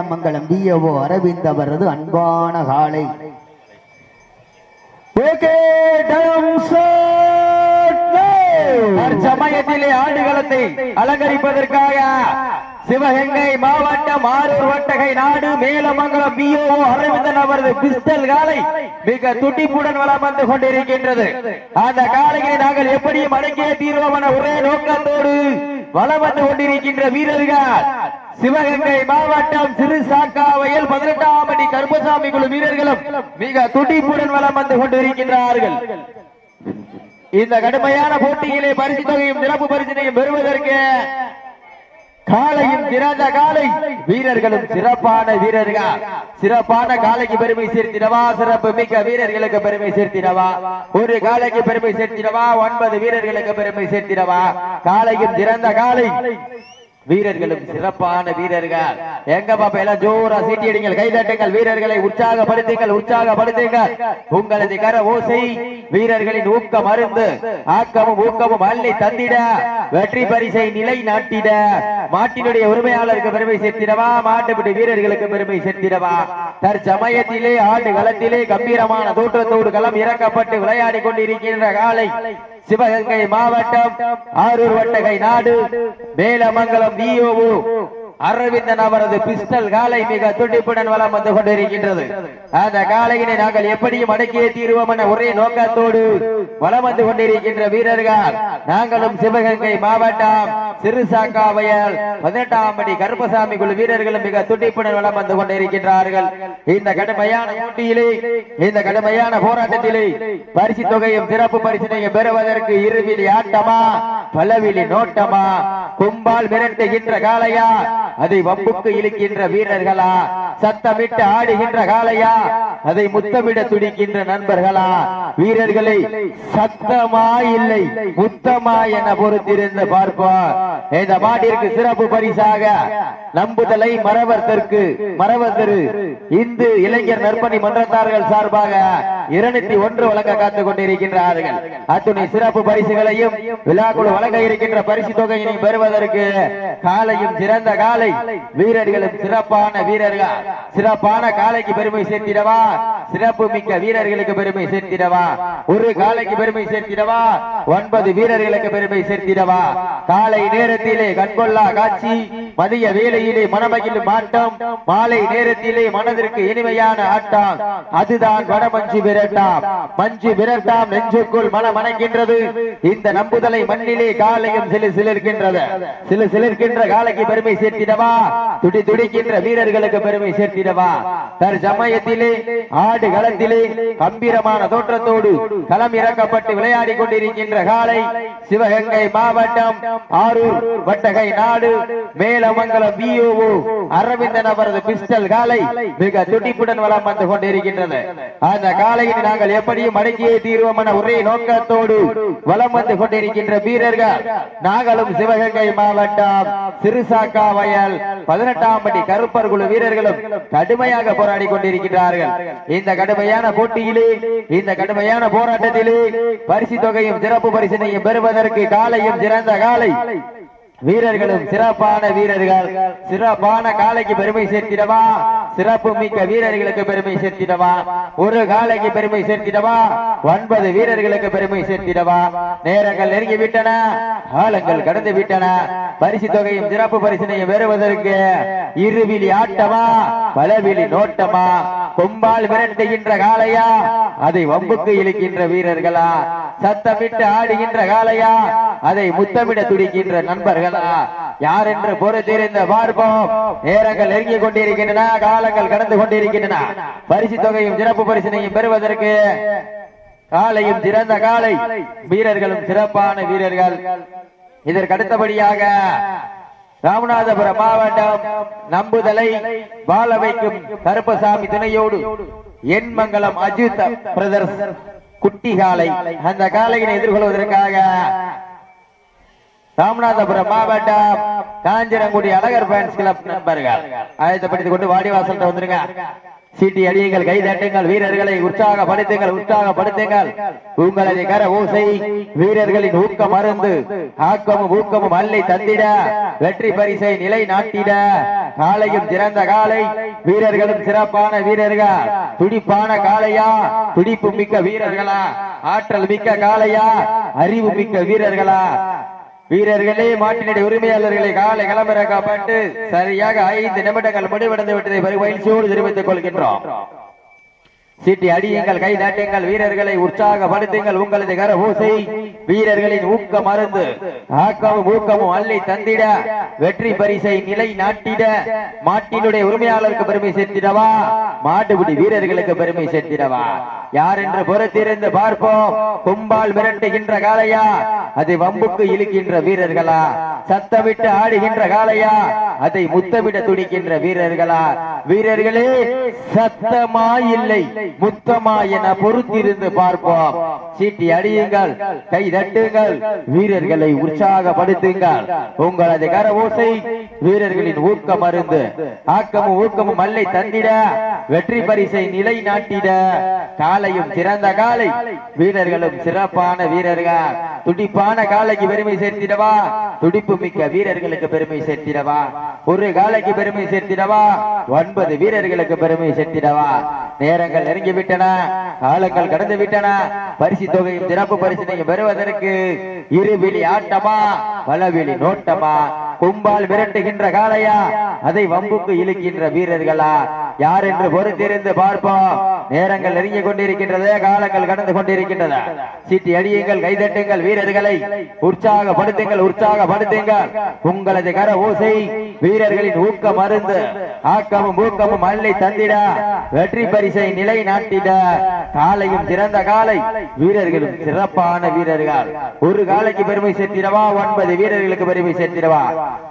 மங்களம் DO Aravind அவரது அன்பான காலை. சமயத்திலே ஆடுகளத்தை அலங்கரிப்பதற்காக சிவகங்கை மாவட்டம் ஆரூர் வட்டகை நாடு மேலமங்கலம் பிஓ அரவிந்தன் அவரது பிஸ்டல் காலை மிக துடிப்புடன் வளம் வந்து கொண்டிருக்கின்றது. அந்த காலையை நாங்கள் எப்படியும் அடங்கிய தீர்வமான ஒரே நோக்கத்தோடு வளம் வந்து கொண்டிருக்கின்ற வீரர்கள். சிவகங்கை மாவட்டம் சிறுசாக்காவையில் பதினெட்டாம் அடி கருப்பசாமி குழு வீரர்களும் மிக துடிப்புடன் வளம் வந்து கொண்டிருக்கின்றார்கள். இந்த கடுமையான போட்டியிலே பரிசு தொகையும் சிறப்பு பரிசினையும் பெறுவதற்கு காலையும் சிறந்த காலை வீரர்களும் சிறப்பான வீரர்கள்? சிறப்பான காலைக்கு பெருமை சேர்த்தினவா சிறப்பு மிக்க வீரர்களுக்கு பெருமை சேர்த்திடவா? ஒரு காலைக்கு பெருமை சேர்த்திடவா? ஒன்பது வீரர்களுக்கு பெருமை சேர்த்திடவா? காலையும் சிறந்த காலை வீரர்களும் சிறப்பான வீரர்கள். எங்க பாப்பா எல்லாம் ஜோரா சீட்டி அடிங்கள் கைதட்டுங்கள். வீரர்களை உற்சாகப்படுத்துங்கள் உற்சாகப்படுத்துங்கள். உங்களது கர ஓசை வீரர்களின் ஊக்கம் அருந்து ஆக்கமும் ஊக்கமும் அள்ளி தந்திட. வெற்றி பரிசை நிலை நாட்டிட. மாட்டினுடைய உரிமையாளருக்கு பெருமை சேர்த்திடவா? மாட்டுப்பிடி வீரர்களுக்கு பெருமை சேர்த்திடவா? தற்சமயத்திலே ஆண்டு களத்திலே கம்பீரமான தோற்றத்தோடு களம் இறக்கப்பட்டு விளையாடி கொண்டிருக்கின்ற காலை சிவகங்கை மாவட்டம் ஆரூர் வட்டகை நாடு மேலமங்கலம் விஓஓ அரவிந்தன் அவரது பிஸ்டல் காலை மிக துடிப்புடன் வளம் வந்து கொண்டிருக்கின்றது. அந்த காலையினை நாங்கள் எப்படியும் அடக்கியே தீர்வோம் என ஒரே நோக்கத்தோடு வளம் வந்து கொண்டிருக்கின்ற வீரர்கள் நாங்களும் சிவகங்கை மாவட்டம் சிறுசாக்காவையல் பதினெட்டாம் படி கருப்பசாமி குழு வீரர்களும் மிக துடிப்புடன் வளம் வந்து கொண்டிருக்கின்றார்கள். இந்த கடுமையான போட்டியிலே இந்த கடுமையான போராட்டத்திலே பரிசு தொகையும் சிறப்பு பரிசினையும் பெறுவதற்கு இருவிழி ஆட்டமா பலவிழி நோட்டமா? கும்பால் மிரட்டுகின்ற காளையா? அதை வம்புக்கு இழுக்கின்ற வீரர்களா? சத்தமிட்டு ஆடுகின்ற காளையா? அதை முத்தமிட துடிக்கின்ற நண்பர்களா? வீரர்களை சத்தமா இல்லை முத்தமா என பொறுத்திருந்து பார்ப்போம். இந்த மாட்டிற்கு சிறப்பு பரிசாக நம்புதலை மரவர் தெற்கு மரவர் தெரு இந்து இளைஞர் நற்பணி மன்றத்தார்கள் சார்பாக இருநூத்தி ஒன்று வழங்க காத்துக் கொண்டிருக்கின்றார்கள். அத்துணை சிறப்பு பரிசுகளையும் விழாக்குழு வழங்க இருக்கின்ற பரிசு தொகையினை பெறுவதற்கு காலையும் சிறந்த காலை. வீரர்களும் சிறப்பான வீரர்கள். சிறப்பான காலைக்கு பெருமை சேர்த்திடவா? சிறப்பு மிக்க வீரர்களுக்கு பெருமை சேர்த்திடவா? ஒரு காலைக்கு பெருமை சேர்த்திடவா? ஒன்பது வீரர்களுக்கு பெருமை சேர்த்திடவா? காலை நேரத்திலே கண்கொள்ளா காட்சி மதிய வேலையிலே மனமகிழும் ஆட்டம் மாலை நேரத்திலே மனதிற்கு இனிமையான ஆட்டம். அதுதான் வடமஞ்சு விரட்டாம். மஞ்சு விரட்டாம் நெஞ்சுக்குள் மனம் அணைக்கின்றது இந்த நம்புதலை மண்ணிலே காலையும் சிலு சிலிர்க்கின்றது. சிலு சிலிர்க்கின்ற காலைக்கு பெருமை சேர்த்திடவா? துடி துடிக்கின்ற வீரர்களுக்கு பெருமை சேர்த்திடவா? தற்சமயத்திலே ஆடி களத்திலே கம்பீரமான தோற்றத்தோடு களம் இறக்கப்பட்டு விளையாடி கொண்டிருக்கின்ற காலை சிவகங்கை மாவட்டம் ஆரூர் வட்டகை நாடு மேலமங்கலம் பிஓஓ அரவிந்தன் அவரது பிஸ்டல் காலை மிக துடிப்புடன் வளம் வந்து கொண்டிருக்கின்றது. அந்த காலையில் நாங்கள் எப்படியும் அடங்கியே தீர்வோம் என ஒரே நோக்கத்தோடு வளம் வந்து கொண்டிருக்கின்ற வீரர்கள் நாங்களும் சிவகங்கை மாவட்டம் சிறுசாக்கா வயல் பதினெட்டாம் படி கருப்பர் குழு வீரர்களும் கடுமையாக போராடி கொண்டிருக்கிறார்கள் இந்த கடுமையான போட்டியிலே இந்த கடுமையான போராட்டத்திலே பரிசு தொகையும் சிறப்பு பரிசினையும் பெறுவதற்கு காலையும் சிறந்த காலை. வீரர்களும் சிறப்பான வீரர்கள். சிறப்பான காலைக்கு பெருமை சேர்த்திடவா சிறப்பு மிக்க வீரர்களுக்கு பெருமை சேர்த்திடவா? ஒரு காலைக்கு பெருமை சேர்த்திடவா? ஒன்பது வீரர்களுக்கு பெருமை சேர்த்திடவா? நேரங்கள் நெருங்கி விட்டன காலங்கள் கடந்து விட்டன பரிசு தொகையும் சிறப்பு பரிசினையும் பெறுவதற்கு இருவிழி ஆட்டமா பலவிழி நோட்டமா? கொம்பால் விரட்டுகின்ற காளையா? அதை வம்புக்கு இழுக்கின்ற வீரர்களா? சத்தமிட்டு ஆடுகின்ற காளையா? அதை முத்தமிட துடிக்கின்ற நண்பர்களா? யார் என்று பொறுத்திருந்த பார்ப்போம். நேரங்கள் நெருங்கிக் கொண்டிருக்கின்றன காலங்கள் கடந்து கொண்டிருக்கின்றன. பரிசு தொகையும் சிறப்பு பரிசினையும் பெறுவதற்கு காலையும் சிறந்த காலை. வீரர்களும் சிறப்பான வீரர்கள். இதற்கு அடுத்தபடியாக ராமநாதபுரம் மாவட்டம் நம்புதலை வாழ வைக்கும் கருப்பசாமி துணையோடு எண்மங்கலம் அஜித் பிரதர்ஸ் குட்டி காலை. அந்த காலையினை எதிர்கொள்வதற்காக ராமநாதபுரம் மாவட்டம் காஞ்சிரங்குடி அழகர் ஃபேன்ஸ் கிளப் நண்பர்கள் ஆயத்தப்படுத்திக் கொண்டு வாடிவாசல் வந்துருங்க. சீட்டி அடியுங்கள் கை தட்டுங்கள் வீரர்களை உற்சாகப்படுத்துங்கள் உற்சாகப்படுத்துங்கள். உங்களது கர ஓசை வீரர்களின் ஊக்கம் மருந்து ஆக்கமும் ஊக்கமும் அல்லை தந்திட வெற்றி பரிசை நிலை நாட்டிட. காலையும் சிறந்த காலை வீரர்களும் சிறப்பான வீரர்கள். துடிப்பான காளையா துடிப்பு மிக்க வீரர்களா? ஆற்றல் மிக்க காளையா? அறிவு மிக்க வீரர்களா? வீரர்களே மாட்டினுடைய உரிமையாளர்களை காலை கிளம்பிறக்கப்பட்டு சரியாக ஐந்து நிமிடங்கள் முடிவடைந்து விட்டதை மகிழ்ச்சியோடு தெரிவித்துக் கொள்கின்றோம். சீட்டி அடியுங்கள் கை தாட்டுங்கள் வீரர்களை உற்சாகப்படுத்துங்கள் உங்களது கர ஓசை வீரர்களின் ஊக்க மருந்து. ஆக்கமும் ஊக்கமும் அள்ளி தந்திட வெற்றி பரிசை நிலை நாட்டிட மாட்டினுடைய உரிமையாளருக்கு பெருமை சேர்த்திடவா? மாட்டுப்பிடி வீரர்களுக்கு பெருமை சேர்த்திடவா? யார் என்று பொறுத்திருந்து பார்ப்போம். கும்பால் மிரட்டுகின்ற காளையா? அது வம்புக்கு இழுக்கின்ற வீரர்களா? சத்தமிட்டு ஆடுகின்ற காளையா? அதை முத்தமிட துடிக்கின்ற வீரர்களா? வீரர்களே சத்தமா இல்லை முத்தமா என பொறுத்திருந்து பார்ப்போம். சீட்டி அடியுங்கள் கை தட்டுங்கள் வீரர்களை உற்சாகப்படுத்துங்கள். உங்களது கர ஓசை வீரர்களின் ஊக்கம் மருந்து. ஆக்கமும் ஊக்கமும் மல்லை தந்திட வெற்றி பரிசை நிலை நாட்டிட. காலையும் சிறந்த காலை வீரர்களும் சிறப்பான வீரர்கள். துடிப்பான காலைக்கு பெருமை சேர்த்திடவா? துடிப்பு மிக்க வீரர்களுக்கு பெருமை சேர்த்திடவா? ஒரு காலைக்கு பெருமை சேர்த்திடவா? ஒன்பது வீரர்களுக்கு பெருமை சேர்த்திடவா? நேரங்கள் நெருங்கி விட்டன காலங்கள் கடந்து விட்டன. பரிசு தொகையும் சிறப்பு பரிசினையும் பெறுவதற்கு இருவிழி ஆட்டமா பலவிழி நோட்டமா? கும்பால் விரட்டுகின்ற காலையா அதை வம்புக்கு இழுக்கின்ற வீரர்களா? யார் என்று பொறுத்திருந்து பார்ப்போம். நேரங்கள் நெருங்கி கொண்டிருக்கின்றது காலங்கள் கடந்து கொண்டிருக்கின்றன. சீட்டி அடியுங்கள் கைதட்டுங்கள் வீரர்களை. உற்சாகப்படுத்துங்கள் உற்சாகப்படுத்துங்கள். உங்களது கர ஓசை வீரர்களின் ஊக்க மருந்து. ஆக்கமும் ஊக்கமும் அள்ளி தந்திட. வெற்றி பரிசை நிலை நாட்டிட. காலையும் சிறந்த காலை. வீரர்களும் சிறப்பான வீரர்கள். ஒரு காலைக்கு பெருமை சேர்த்திடவா? ஒன்பது வீரர்களுக்கு பெருமை சேர்த்திடவா?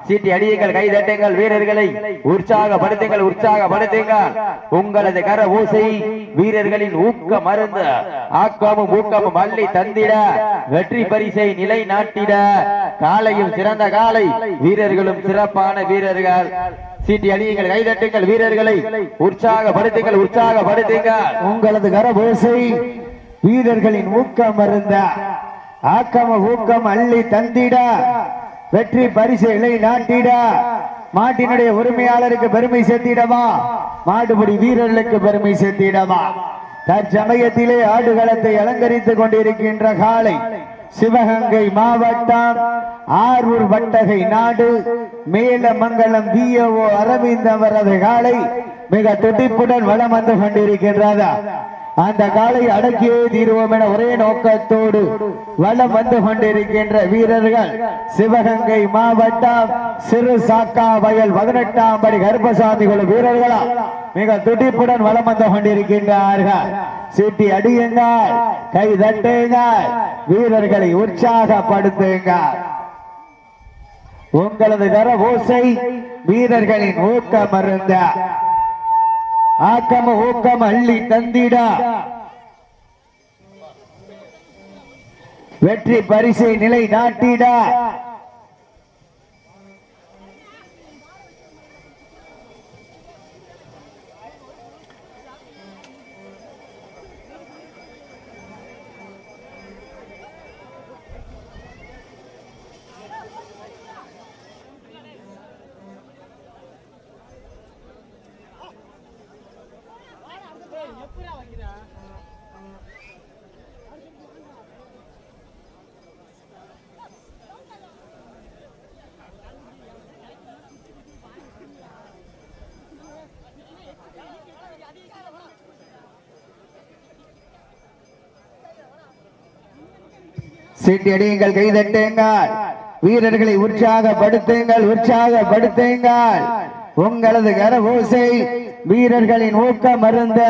சீட்டி அடியுங்கள் கை தட்டுங்கள் வீரர்களை. உற்சாகப்படுத்துங்கள் உற்சாகப்படுத்துங்கள். உங்களது கர ஊசை வீரர்களின் ஊக்க மருந்து. ஆக்கமும் ஊக்கமும் அள்ளி தந்திட. வெற்றி பரிசை நிலை நாட்டிட. காலையும் சிறந்த காலை. வீரர்களும் சிறப்பான வீரர்கள். வீரர்கள் சீட்டி அணியுங்கள் கைதட்டுங்கள் வீரர்களை. உற்சாகப்படுத்துங்கள் உற்சாகப்படுத்துங்கள். உங்களது கரபோசை வீரர்களின் ஊக்கம் இருந்த ஆக்கம ஊக்கம் அள்ளி தந்திட வெற்றி பரிசுகளை நாட்டிட மாட்டினுடைய உரிமையாளருக்கு பெருமை சேர்த்திடவா? மாடுபிடி வீரர்களுக்கு பெருமை சேர்த்திடவா? தற்சமயத்திலே ஆடுகளத்தை அலங்கரித்துக் கொண்டிருக்கின்ற காலை சிவகங்கை மாவட்டம் ஆரூர் வட்டகை நாடு மேலமங்கலம் விஓ அரவிந்த் அவரது காலை மிக துடிப்புடன் வளம் வந்து கொண்டிருக்கின்றதா. அந்த காலை அடக்கியே தீர்வோம் என ஒரே நோக்கத்தோடு வலம் வந்து கொண்டிருக்கின்ற வீரர்கள். சிவகங்கை மாவட்டம் சிறு சாக்கா வயல் பதினெட்டாம் படி கருப்பசாமி குழு வீரர்களா? மிக துடிப்புடன் வளம் வந்து கொண்டிருக்கின்றார்கள். சீட்டி அடியுங்கள் கை தட்டுங்கள் வீரர்களை உற்சாகப்படுத்துங்கள். உங்களது கர ஓசை வீரர்களின் ஊக்கம் மருந்த ஆக்கம ஊக்கம் அள்ளி தந்திட. வெற்றி பரிசை நிலை நாட்டிட சீட்டியடியுங்கள் கைதட்டுங்கள். வீரர்களை உற்சாகப்படுத்துங்கள் உற்சாகப்படுத்துங்கள். உங்களது கரபூசை வீரர்களின் ஊக்கம் மருந்த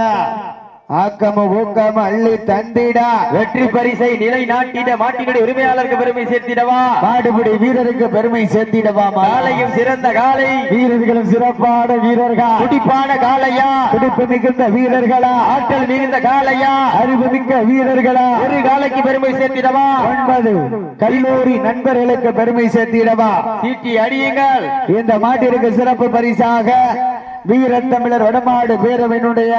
ஆக்கம ஊக்கம் அள்ளி தந்திட. வெற்றி பரிசை நிலை நாட்டிட மாட்டினுடைய உரிமையாளருக்கு பெருமை சேர்த்திடவா? மாடுபிடி வீரருக்கு பெருமை சேர்த்திடவா காலையும் சிறந்த காலை. வீரர்களும் சிறப்பான வீரர்கள்? துடிப்பான காலையா? துடிப்பு மிகுந்த வீரர்களா? ஆற்றல் மிகுந்த காலையா? அறிவு மிக்க வீரர்களா? ஒரு காலைக்கு பெருமை சேர்த்திடவா? ஒன்பது. கல்லூரி நண்பர்களுக்கு பெருமை சேர்த்திடவா? சீட்டி அடியுங்கள். இந்த மாட்டிற்கு சிறப்பு பரிசாக வீரத்தமிழர் வடமாடு பேரவையினுடைய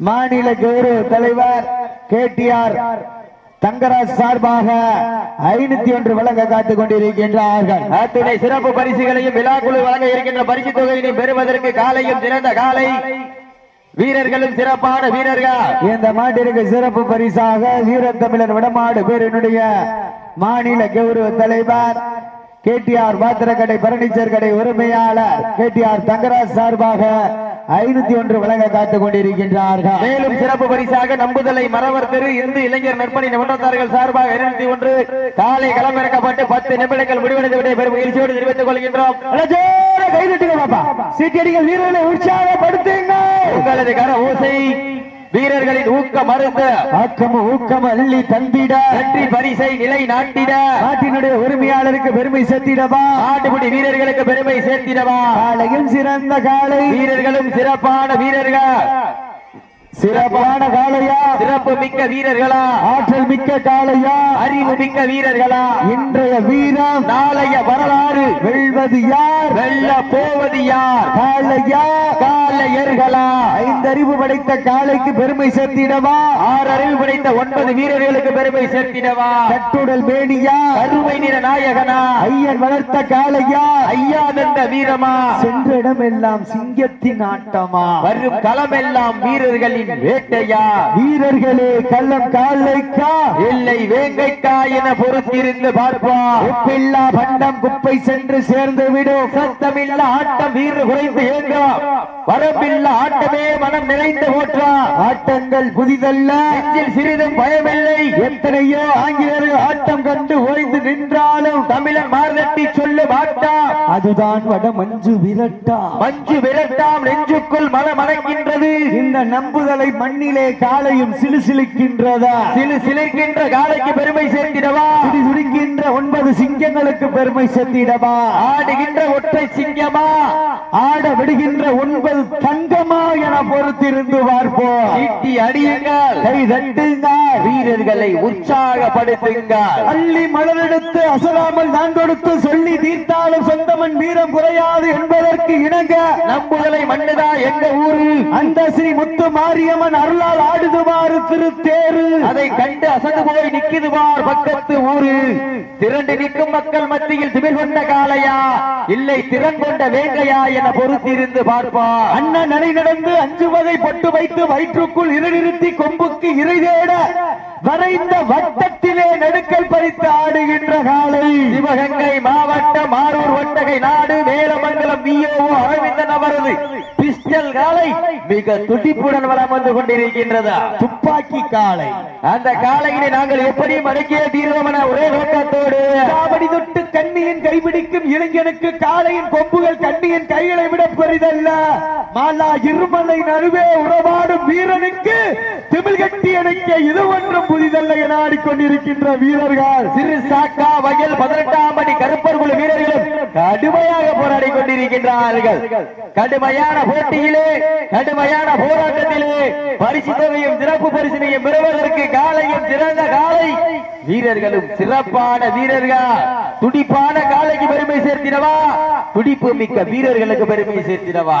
மாநில கௌரவ தலைவர் கேடிஆர் தங்கராஜ் சார்பாக ஐநூத்தி ஒன்று வழங்க காத்துக் கொண்டிருக்கின்றார்கள். அத்துணை சிறப்பு பரிசுகளையும் விழாக்குழு வழங்க இருக்கின்ற பரிசு தொகையினை பெறுவதற்கு காலையும் சிறந்த காலை வீரர்களும் சிறப்பான வீரர்கள். இந்த மாட்டிற்கு சிறப்பு பரிசாக வீரத்தமிழர் வடமாடு பேரினுடைய மாநில கௌரவ தலைவர் கேடிஆர் பாத்திரக்கடை பர்னிச்சர் கடை உரிமையாளர் கேடிஆர் தங்கராஜ் சார்பாக ஐநூத்தி ஒன்று வழங்க காத்துக் கொண்டிருக்கின்றார்கள். மேலும் சிறப்பு பரிசாக நம்புதலை மறவர் தெரு இந்து இளைஞர் நற்பணி நிபுணத்தார்கள் சார்பாக இருநூத்தி ஒன்று காலை களமிறக்கப்பட்டு பத்து நிமிடங்கள் முடிவடைந்து விட பெரும் மகிழ்ச்சியோடு தெரிவித்துக் கொள்கின்றோம். கைதட்டுங்க பாப்பா. சீட்டடிகள் வீரர்களை உற்சாகப்படுத்துங்க உங்களது கர ஓசை வீரர்களின் ஊக்க மருந்து ஆக்கம் ஊக்கம் அள்ளி தந்திட. வெற்றி பரிசை நிலை நாட்டிட. நாட்டினுடைய உரிமையாளருக்கு பெருமை சேர்த்திடவா? நாட்டுப்படி வீரர்களுக்கு பெருமை சேர்த்திடவா? காலையும் சிறந்த காலை வீரர்களும் சிறப்பான வீரர்கள். சிறப்பான காளையா? சிறப்பு மிக்க வீரர்களா? ஆற்றல் மிக்க காளையா? அறிவு மிக்க வீரர்களா? இன்றைய வீரம் நாளைய வரலாறு. வெல்வது யார்? வெல்ல போவது யார்? காளையா? காலையர்களா ஐந்தறிவு படைத்த காளைக்கு பெருமை சேர்த்திடவா? ஆறு அறிவு படைத்த ஒன்பது வீரர்களுக்கு பெருமை சேர்த்திடவா? கட்டுடல் மேனியா? கருமை நிற நாயகனா? ஐயன் வளர்த்த காளையா? ஐயா நின்ற வீரமா? சென்ற இடமெல்லாம் சிங்கத்தின் ஆட்டமா? வரும் களமெல்லாம் வீரர்களின் வேட்டையா வீரர்களே கள்ளம் காலைக்கா இல்லை வேங்கைக்கா என பொறுத்திருந்து பார்ப்பா. உப்பில்லா பண்டம் குப்பை சென்று சேர்ந்து விடும் சத்தமில்ல ஆட்டம் வீறு குறைந்து ஏங்கா. வரம்பில்ல ஆட்டமே மனம் நிறைந்து போற்றா. ஆட்டங்கள் புதிதல்ல. நெஞ்சில் சிறிதும் பயமில்லை. எத்தனையோ ஆங்கிலேயர்கள் ஆட்டம் கண்டு ஓய்ந்து நின்றாலும் தமிழன் மார்தட்டி சொல்லு மாட்டா. அதுதான் வட மஞ்சு விரட்டா. மஞ்சு விரட்டாம் நெஞ்சுக்குள் மனம் மணக்கின்றது. இந்த நம்புதலை மண்ணிலே காலையும் சிலுசிலுக்கின்றதா? சிலு சிலைக்கின்ற காலைக்கு பெருமை சேர்த்திடவா? துடி துடிக்கின்ற ஒன்பது சிங்கங்களுக்கு பெருமை சேர்த்திடவா? ஆடுகின்ற ஒற்றை சிங்கமா? ஆட விடுகின்ற ஒன்பது தங்கமா என பொறுத்திருந்து பார்ப்போம். ஈட்டி அடியுங்கள். கை தட்டுங்க வீரர்களை உற்சாகப்படுத்துங்கள். அள்ளி மலரெடுத்து அசராமல் நான் கொடுத்து சொல்லி தீர்த்தாலும் சொந்தமன் வீரம் குறையாது என்பதற்கு இணங்க நம்புதலை மண்ணுதா எங்க ஊரு? அந்த ஸ்ரீ முத்து மாரியம்மன் அருளால் ஆடுதுவாறு திருத்தேரு. அதை கண்டு அசந்து போய் நிக்குது பார் பக்கத்து ஊரு. திரண்டு நிற்கும் மக்கள் மத்தியில் திமிழ் கொண்ட காளையா? இல்லை திறன் கொண்ட வேங்கையா என பொறுத்திருந்து பார்ப்பா. அண்ணன் நடை நடந்து அஞ்சுவதை பொட்டு வைத்து வயிற்றுக்குள் இருநிறுத்தி கொம்புக்கு இறை தேட. வரைந்த வட்டத்திலே நடுக்கல் பறித்து ஆடுகின்ற காலை சிவகங்கை மாவட்டம் ஆரூர் ஒட்டகை நாடு வேலமங்கலம் விஓ அரவிந்தன் அவரது பிஸ்டல் காலை மிக துடிப்புடன் வலம் வந்து கொண்டிருக்கின்றதா? துப்பாக்கி காலை அந்த காலையினை நாங்கள் எப்படி மடக்கிய தீர்வமன ஒரே நோக்கத்தோடு. காவடி தொட்டு கண்ணியின் கைபிடிக்கும் இளைஞனுக்கு காளையின் கொம்புகள் கண்ணியின் கைகளை விட பெரிதல்ல. மாலா இருமலை நடுவே உறவாடும் வீரனுக்கு திமிழ் கட்டி அணைக்க இது ஒன்றும் புதிதல்ல என ஆடிக்கொண்டிருக்கின்ற வீரர்கள். சிறு சாக்கா வயல் பதினெட்டாம் அடி கருப்பர் குழு வீரர்களும் கடுமையாக போராடி கொண்டிருக்கின்றார்கள் கடுமையான போட்டியிலே கடுமையான போராட்டத்திலே பரிசு தொகையும் சிறப்பு பரிசினையும் பெறுவதற்கு காலையும் சிறந்த காலை வீரர்களும் சிறப்பான வீரர்கள். துடிப்பான காலைக்கு பெருமை சேர்த்தினவா துடிப்பு மிக்க வீரர்களுக்கு பெருமை சேர்த்தினவா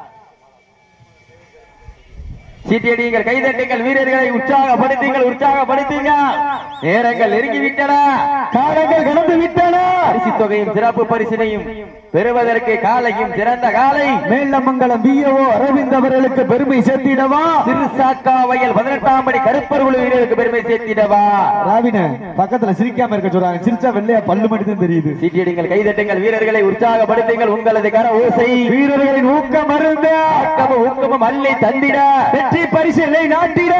சீட்டியடியுங்கள் கைதட்டுங்கள் வீரர்களை உற்சாகப்படுத்துங்கள் உற்சாகப்படுத்துங்கள் நேரங்கள் நெருங்கிவிட்டன. காலங்கள் கடந்து விட்டன பரிசு தொகையும் சிறப்பு பரிசினையும் பெறுவதற்கு காலையும் சிறந்த காலை. மேலமங்கலம் பிஓ அரவிந்த் அவர்களுக்கு பெருமை சேர்த்திடவா? சிறு சாக்கா வயல் பதினெட்டாம் படி கருப்பர் குழு வீரருக்கு பெருமை சேர்த்திடவா? ராவின பக்கத்துல சிரிக்காம இருக்க சொல்றாங்க. சிரிச்சா வெள்ளையா பல்லு மட்டும் தெரியுது. சீட்டியடிங்கள் கைதட்டுங்கள் வீரர்களை உற்சாகப்படுத்துங்கள் உங்களது கர ஓசை. வீரர்களின் ஊக்கம் ஊக்கமும் ஊக்கமும் அள்ளி தந்திட. வெற்றி பரிசு இல்லை நாட்டிட.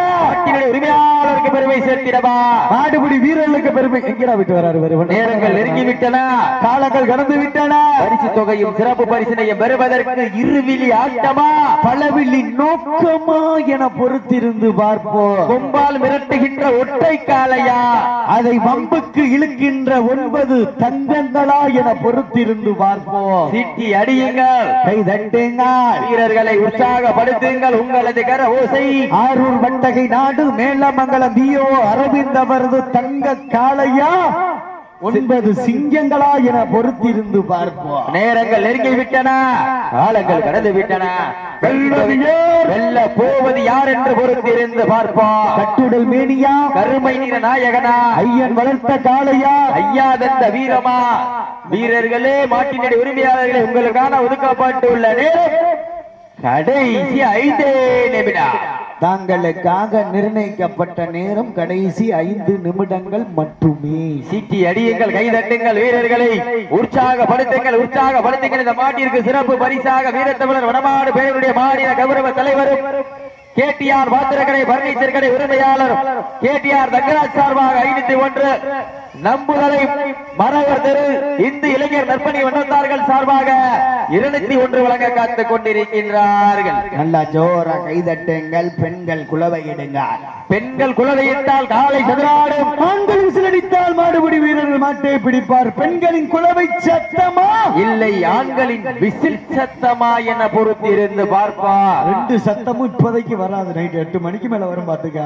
உரிமையாளருக்கு பெருமை சேர்த்திடவா? ஆடுபுடி வீரர்களுக்கு பெருமை. எங்கடா விட்டு வராரு வருவன் நேரங்கள் நெருங்கிவிட்டன காலங்கள் கடந்து விட்டன. பரிசு தொகையும் சிறப்பு பரிசினையும் பெறுவதற்கு இருவிழி ஆட்டமா? பலவில்லி நோக்கமா என பொறுத்திருந்து பார்ப்போம். கொம்பால் மிரட்டுகின்ற ஒற்றை காலையா அதை வம்புக்கு இழுக்கின்ற ஒன்பது தங்கங்களா என பொறுத்திருந்து பார்ப்போம். சீட்டி அடியுங்கள். கை தட்டுங்கள். வீரர்களை உற்சாகப்படுத்துங்கள். உங்களது கர ஓசை ஆரூர் வட்டகை நாடு மேலமங்கலம் பிஓ அரவிந்த் அவரது தங்க காளையா? ஒன்பது சிங்கங்களா என பொறுத்திருந்து பார்ப்போம். நேரங்கள் நெருங்கி விட்டன. காலங்கள் கடந்து விட்டன? வெல்ல போவது யார் என்று பொறுத்திருந்து பார்ப்போம். கட்டுடல் மேனியா? கருமை நிற நாயகனா? ஐயன் வளர்த்த காளையா? ஐயா தந்த வீரமா? வீரர்களே மாட்டினுடைய உரிமையாளர்களே உங்களுக்கான ஒதுக்கப்பட்டுள்ள நேரம். கடைசி ஐந்தே நிமிடம். தாங்களுக்காக நிர்ணயிக்கப்பட்ட நேரம் கடைசி ஐந்து நிமிடங்கள் மட்டுமே. சீட்டி அடியுங்கள் கைதட்டுங்கள் வீரர்களை. உற்சாகப்படுத்துங்கள் உற்சாகப்படுத்துங்கள். இந்த மாட்டிற்கு சிறப்பு பரிசாக வீரத்தமிழர் வடமாடு பேருடைய மாநில கௌரவ தலைவரும் கேடிஆர் பாத்திரக்கடை பர்னிச்சர் கடை உரிமையாளர் கேடிஆர் தங்கராஜ் சார்பாக ஐநூத்தி ஒன்று நம்புதலை மரவர் தெரு இந்து இளைஞர் நற்பணி வண்ணத்தார்கள் சார்பாக இருநூத்தி ஒன்று வழங்க காத்துக் கொண்டிருக்கின்றார்கள். நல்லா ஜோரா கைதட்டுங்கள் பெண்கள் குலவையிடுங்கள் பெண்கள் குலவையிட்டால் காலை சதுராடும். ஆண்கள் விசிலடித்தால் மாடுபிடி வீரர்கள் மாட்டை பிடிப்பார். பெண்களின் குலவை சத்தமா? இல்லை ஆண்களின் விசில் சத்தமா என பொறுத்திருந்து பார்ப்பார். ரெண்டு சத்தமும் இப்போதைக்கு வராது. நைட் எட்டு மணிக்கு மேல வரும் பாத்துக்க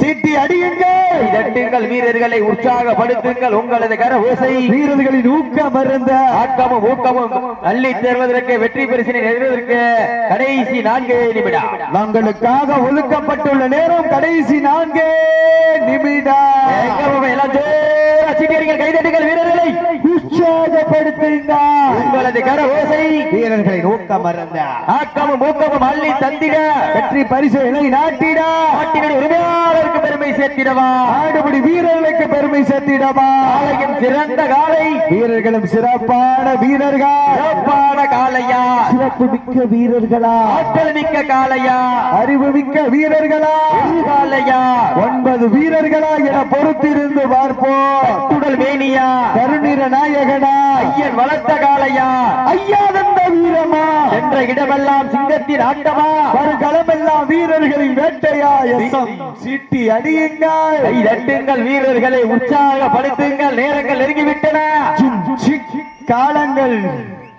சீட்டி அடியுங்கள். தட்டுங்கள் வீரர்களை உற்சாகப்படுத்துங்கள். உங்களது கர ஓசை. வீரர்களின் ஊக்கம் மருந்த ஆக்கமும் ஊக்கமும் அள்ளி தேர்வதற்கு வெற்றி பரிசினை எழுதுவதற்கு கடைசி நான்கு நிமிடம். நாங்களுக்காக ஒதுக்கப்பட்டுள்ள நேரம் கடைசி நான்கே நிமிடம். எல்லாம் கைதட்டுங்கள் வீரர்களை. உற்சாகப்படுத்துங்கள் உங்களது கர ஓசை. வீரர்களின் ஊக்கம் மருந்த ஆக்கமும் ஊக்கமும் அள்ளி தந்திட. வெற்றி பரிசுகளை நாட்டிட. நாட்டினுடைய உரிமையாளருக்கு பெருமை சேர்த்திடவா? ஆடுபடி வீரர்களுக்கு பெருமை சேர்த்திடவா? காலையும் சிறந்த காலை வீரர்களும் சிறப்பான வீரர்கள்? சிறப்பான காலையா சிறப்பு மிக்க வீரர்களா? ஆற்றல் மிக்க காலையா அறிவு மிக்க வீரர்களா? காலையா ஒன்பது வீரர்களா என பொறுத்திருந்து பார்ப்போம். உடல் மேனியா. கருணிர நாயகனா. ஐயன் வளர்த்த காலையா ஐயா தந்த வீரமா. சென்ற இடமெல்லாம் சிங்கத்தின் ஆட்டமா. வருகளமெல்லாம் வீரர்களின் வேட்டையா சீட்டி. அடியுங்கள் தட்டுங்கள் வீரர்களை உற்சாகப்படுத்துங்கள். நேரங்கள் நெருங்கிவிட்டன. காலங்கள்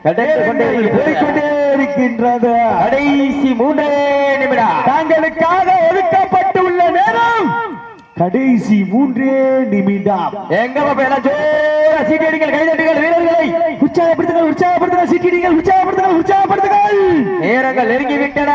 கடந்து கொண்டே இருக்கிறது. போய்க்கொண்டே இருக்கின்றது. கடைசி மூன்றே நிமிடம். தாங்களுக்காக ஒதுக்கப்பட்டுள்ள நேரம். கடைசி மூன்றே நிமிடம். எங்க எல்லாம் ஜோரா சீட்டியடிங்கள் கைதட்டுங்கள் வீரர்களை. உற்சாகப்படுத்துங்கள் உற்சாகப்படுத்துங்கள் சீட்டிடுங்கள் உற்சாகப்படுத்துங்கள் உற்சாகப்படுத்துங்கள் நேரங்கள் நெருங்கிவிட்டன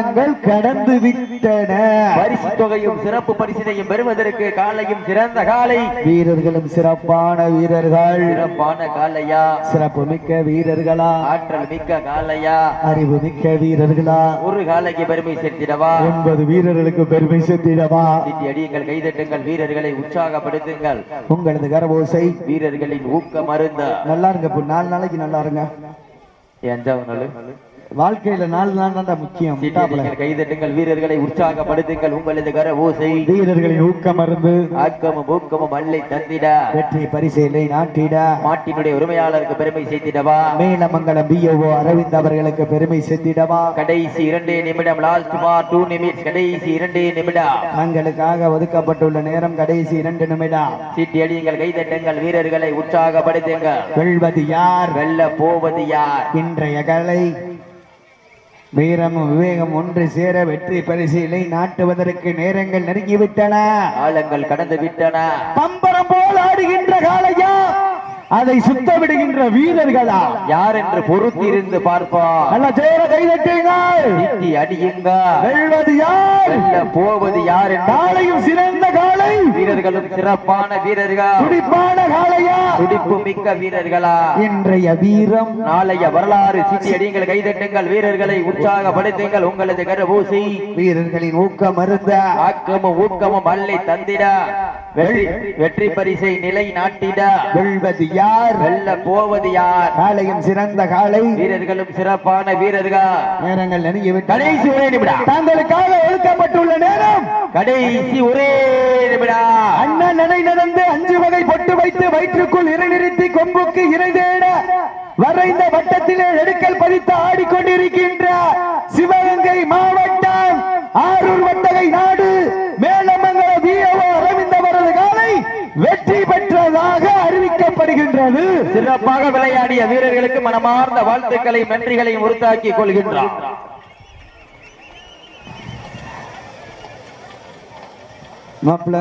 காலங்கள் கடந்து விட்டன. பரிசு தொகையும் சிறப்பு பரிசினையும் பெறுவதற்கு காலையும் சிறந்த காலை. வீரர்களும் சிறப்பான வீரர்கள். சிறப்பான காலையா? சிறப்பு மிக்க வீரர்களா? ஆற்றல் மிக்க காலையா? அறிவு மிக்க வீரர்களா? ஒரு காலைக்கு பெருமை சேர்த்திடவா? ஒன்பது வீரர்களுக்கு பெருமை சேர்த்திடவா? அடியுங்கள் கைதட்டுங்கள் வீரர்களை உற்சாகப்படுத்துங்கள். உங்களது கரபோசை வீரர்களின் ஊக்க மருந்த? நல்லா இருங்க நாலு நாளைக்கு நல்லா இருங்க. எஞ்சாவது வாழ்க்கையில நாலு நாள் தான்டா முக்கியம் கைதட்டுங்கள் வீரர்களை உற்சாகப்படுத்துங்கள் உங்களது கர ஓசை வீரர்களின் ஊக்கம் மருந்து ஆக்கமும் ஊக்கமும் அள்ளை தந்திட. வெற்றி பரிசீலை நாட்டிட. மாட்டினுடைய உரிமையாளருக்கு பெருமை சேர்த்திடவா? மேலமங்கலம் பிஓஓ அரவிந்த் அவர்களுக்கு பெருமை சேர்த்திடவா? கடைசி இரண்டே நிமிடம் லாஸ்ட் பார் டூ நிமிட்ஸ் கடைசி இரண்டே நிமிடம். தங்களுக்காக ஒதுக்கப்பட்டுள்ள நேரம் கடைசி இரண்டு நிமிடம். சீட்டி அடியுங்கள் கைதட்டுங்கள் வீரர்களை உற்சாகப்படுத்துங்கள். வெல்வது யார்? வெல்ல போவது யார்? இன்றைய கலை வீரமும் விவேகம் ஒன்று சேர வெற்றி பரிசீலை நாட்டுவதற்கு நேரங்கள் நெருங்கிவிட்டன. காலங்கள் கடந்து விட்டன. பம்பரம் போல் ஆடுகின்ற காளையா? அதை சுத்த விடுகின்ற வீரர்களா? யார் என்று பொறுத்திருந்து பார்ப்போம். நல்ல ஜோர கைதட்டுங்கள் அடியுங்க வெல்வது யார்? போவது யார் என்று காளையும் சிறந்த காளை வீரர்களும் சிறப்பான வீரர்கள். துடிப்பான காளையா? துடிப்பு மிக்க வீரர்களா? இன்றைய வீரம் நாளைய வரலாறு சீட்டி அடியுங்கள் கைதட்டுங்கள் வீரர்களை உற்சாகப்படுத்துங்கள் உங்களது கரபூசி. வீரர்களின் ஊக்கம் மருந்த ஆக்கமும் ஊக்கமும் அள்ளி தந்திட. வெற்றி பரிசை நிலை நாட்டிட. வெல்வது யார்? வெல்ல போவது யார்? காளையும் சிறந்த காளை. வீரர்களும் சிறப்பான வீரர்கள். நேரங்கள் நெருங்கிவிட்டன. கடைசி ஒரே நிமிடம். தாங்களுக்காக ஒதுக்கப்பட்டுள்ள நேரம். கடைசி ஒரே நிமிடம் அண்ணன் நடை நடந்து அஞ்சு வகை பொட்டு வைத்து வயிற்றுக்குள் இறை நிறுத்தி கொம்புக்கு இறை தேட வரைந்த வட்டத்திலே எடுக்கல் பதித்து ஆடிக்கொண்டிருக்கின்ற சிவகங்கை மாவட்டம் ஆரூர் வட்டகை நாடு மேலமங்கல விஓ அரவிந்த் அவரது காலை வெற்றி பெற்றதாக அறிவிக்கப்படுகின்றது. சிறப்பாக விளையாடிய வீரர்களுக்கு மனமார்ந்த வாழ்த்துக்களையும் நன்றிகளையும் உறுத்தாக்கிக் கொள்கின்றார். மாப்பிள்ள